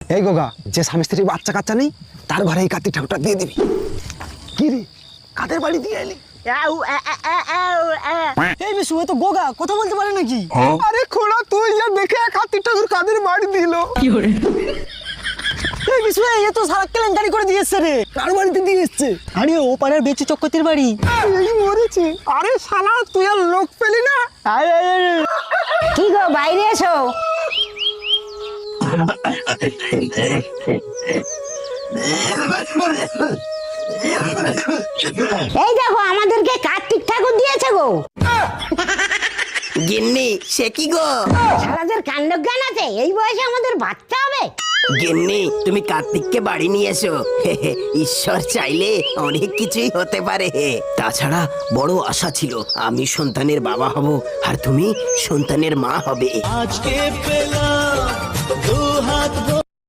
এই গোগা যে স্বামী স্ত্রীর বাচ্চা কাচ্চা নেই তার ঘরে এই কার্তিক ঠাকুরটা দিয়ে দিবি। কি রে? কাদের বাড়ি দিয়ে এলি? এই বিশু এ তো গোগা কথা বলতে পারে নাকি? আরে খোড়া তুই যা দেখে কার্তিক ঠাকুর কাদের বাড়ি দিল। এই বিশু এ তো সারা কেলেঙ্কারি করে দিয়েছে রে। কার বাড়িতে দিয়ে এসছে? আরে ও পাড়ার বেচু চক্কতির বাড়ি। এই মরেছে। আরে শালা তুই আর লোক পেলি না? আরে, আরে, আরে। কি গো বাইরে এসো। এই দেখো আমাদেরকে কার্তিক ঠাকুর দিয়েছে গো। গিন্নি সে কি গো? সারাদের কাণ্ড জ্ঞান আছে এই বয়সে আমাদের বাচ্চা হবে। গিন্নি তুমি কার্তিককে বাড়ি নিয়ে এসো। ঈশ্বর চাইলে অনেক কিছুই হতে পারে। তাছাড়া বড় আশা ছিল আমি সন্তানের বাবা হব আর তুমি সন্তানের মা হবে। আজকে পেলাম হাত